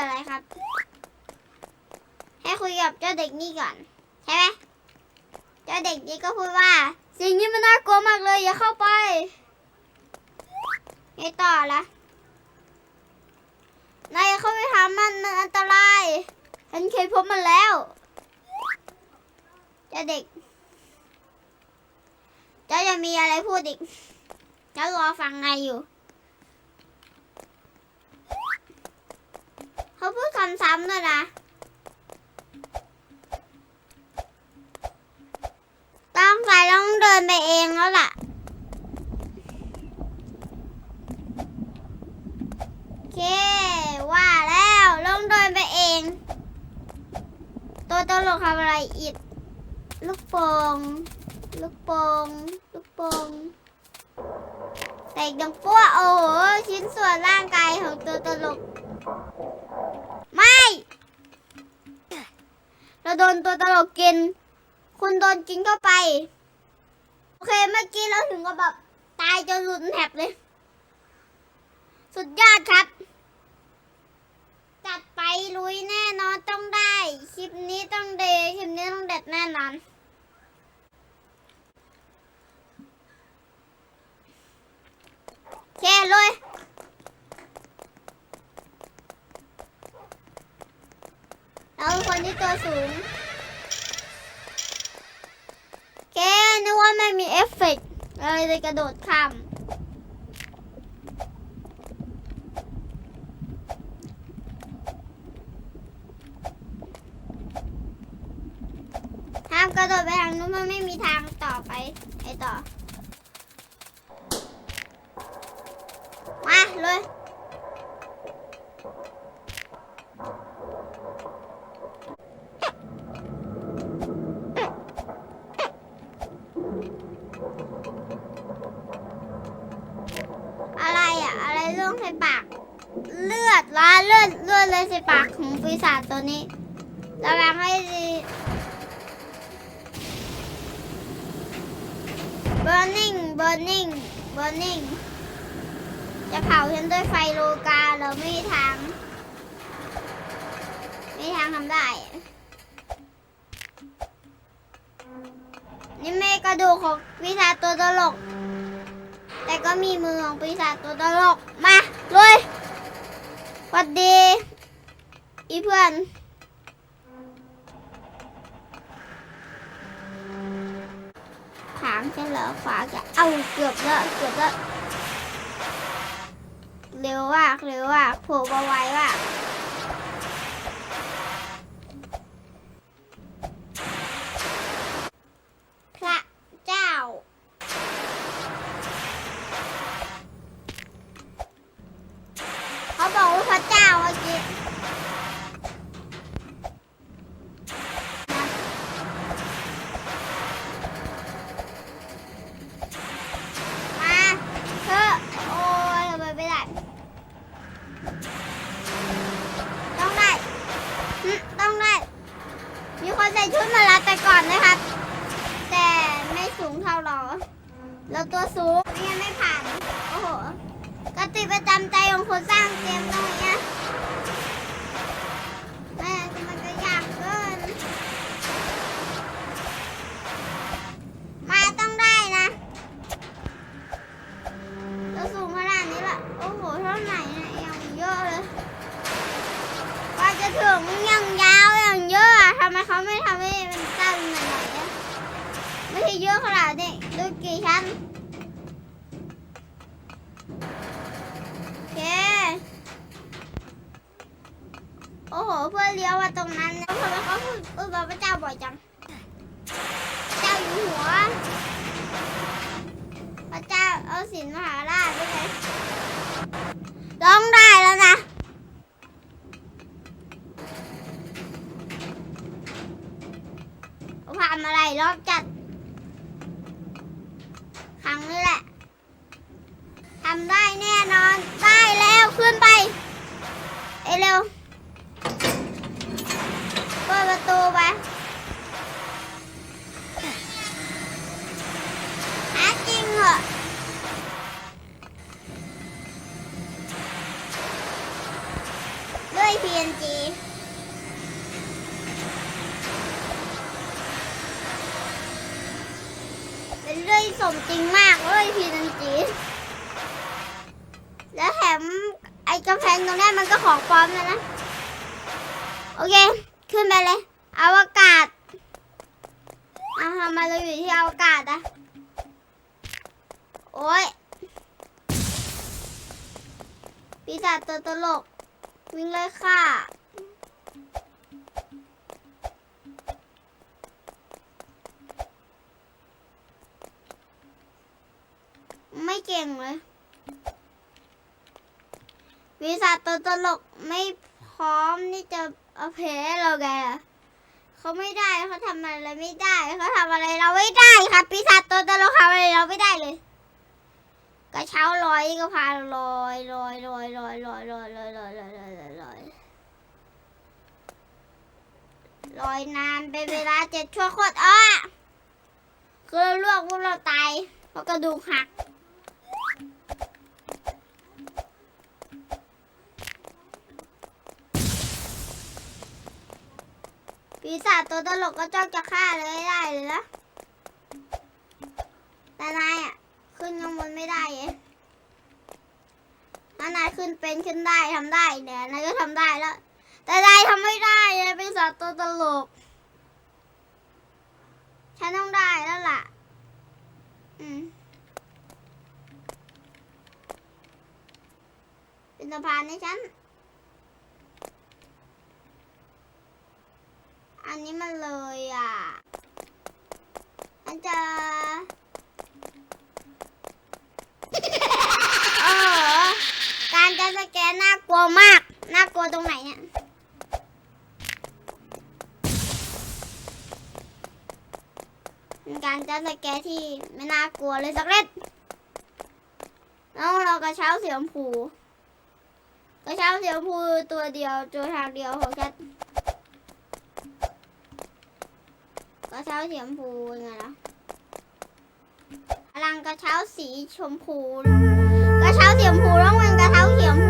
อะไรครับ ให้คุยกับเจ้าเด็กนี่ก่อน ใช่ไหมเจ้าเด็กนี่ก็พูดว่า สิ่งนี้มันน่ากลัวมากเลย อย่าเข้าไปไงต่อละนายเข้าไปทำมันมันอันตรายฉันเคยพบมันแล้วเจ้าเด็ก เจ้าจะมีอะไรพูดอีกเจ้ารอฟังนายอยู่ เขาพูดคำซ้ำด้วยนะ ต้องใส่ต้องเดินไปเองแล้วล่ะ โอเค ว่าแล้วต้องเดินไปเอง ตัวตลกทำอะไรอีก ลูกโป่งลูกโป่งลูกโป่งแตกดังปั้วโอ้โหชิ้นส่วนร่างกายของตัวตลก ไม่ เราโดนตัวตลกกิน คุณโดนกินเข้าไป โอเคเมื่อกี้เราถึงกับแบบตายจนหลุดแถบเลย สุดยอดครับ จัดไปลุยแน่นอนต้องได้ คลิปนี้ต้องเดคลิปนี้ต้องเด็ดแน่นอนโอเคเลย เราเป็นคนที่ตัวสูงแกนึกว่าไม่มีเอฟเฟกต์เลยเลยกระโดดข้ามห้ามกระโดดไปทางนู้นมันไม่มีทางต่อไปไอต่อ มาเลย อะไรอะ เรื่องใส่ปาก เลือดล้าเลือดเลือดเลยใส่ปากของปีศาจตัวนี้ระวังให้ดี burning burning burning จะเผาฉันด้วยไฟโลกาเราไม่มีทาง ไม่มีทางทำได้ นี่ไม่กระดูกของปีศาจตัวตลก แต่ก็มีมือของปีศาจตัวตลกมา เลยสวัสดีอีเพื่อนถามฉันเหรอขวากจะเอาเกือบแล้วเกือบแล้วเร็วมากเร็วมากโผล่มาไวมากพระเจ้า เขาบอกว่าพระเจ้าเมื่อกี้มาเถอะโอ้ยทำไมไม่ได้ ต้องได้หึต้องได้ มีคนใส่ชุดมาแล้วแต่ก่อนนะครับ แต่ไม่สูงเท่าเราเราตัวสูงไม่งั้นไม่ผ่าน โอ้โห ก ติประจำใจของคนสร้างเกมตรงเนี้ยแม่มันก็ยากเกิน มาต้องได้นะเราสูงขนาดนี้ละโอ้โหเท่าไหร่นี่ยยังเยอะเลยกว่าจะถึงยังยาวยังเยอะอะทำไมเขาไม่ทำให้มันสั้นหน่อยๆอะไม่ใช่เยอะขนาดนี้ดูกี่ชั้น โอเค โอ้โห เพื่อเลี้ยวมาตรงนั้นแล้วทำไมเขาพูดพูดว่าพระเจ้าบ่อยจัง เจ้าอยู่หัว พระเจ้าเอาสินมหาราชด้วยไงร้องได้แล้วนะความอะไรรอบจัด ครั้งนี้แหละทำได้แน่นอน ได้แล้วขึ้นไป เอเร็ว ปิดประตูไปหาจริงเหรอด้วย PNG เป็นเรื่องสมจริงมากเลย PNG แล้วแถมไอ้กำแพงตรงนี้มันก็ของปลอมเลยนะ โอเค ขึ้นไปเลย อวกาศอะทำไมเราอยู่ที่อวกาศอะโอ้ยปีศาจตัวตลก วิ่งเลยค่ะ ไม่เก่งเลยวิสาจตัวตลกไม่ ร้อมที่จะเอาแพ้เราไงอะเขาไม่ได้เขาทำอะไรไม่ได้เขาทำอะไรเราไม่ได้ครับปีศาจตัวตลกทำอะไรเราไม่ได้เลยกระเช้าลอยก็พาลอยลอยลอยลอยลอยลอยลอยลอยลอยลอยลอยลอยลอยนานเป็นเวลาเจ็ดชั่วโคตรอ้อคือลวกพวกเราตายเพราะกระดูกหัก ปีศาจตัวตลกก็จ้องจะฆ่าเลยได้เลยนะแต่นายอะ ขึ้นข้างบนไม่ได้เองถ้านายขึ้นเป็นขึ้นได้ทำได้เนี่ยนายก็ทำได้แล้ว แต่นายทำไม่ได้เลยปีศาจตัวตลก ฉันต้องได้แล้วล่ะ อืมเป็นสะพานให้ฉันนี้มันเลยอะ มันจะ เออ การจะสแกนน่าก ลัวมาก น่ากลัวตรงไหนเนี่ย เป็นการจะสแกที่ไม่น่ากลัวเลยสักเล็ดแล้วเรากระเช้าเสีชมพูกระเช้าเสีชมพูตัวเดียวตัวทางเดียวของฉันกระเช้าเสีชมพูยังไงล่ะพลังกระเช้าสีชมพู กระเช้าเสีชมพูต้องเป็นกระเช้าเสีชมพู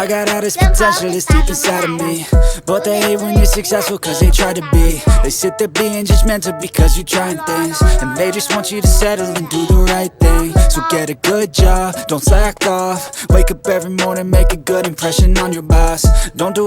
I got all this potential that's deep inside of me. But they hate when you're successful cause they try to be. They sit there being judgmental because you're trying things. And they just want you to settle and do the right thing. So get a good job, don't slack off. Wake up every morning, make a good impression on your boss. Don't do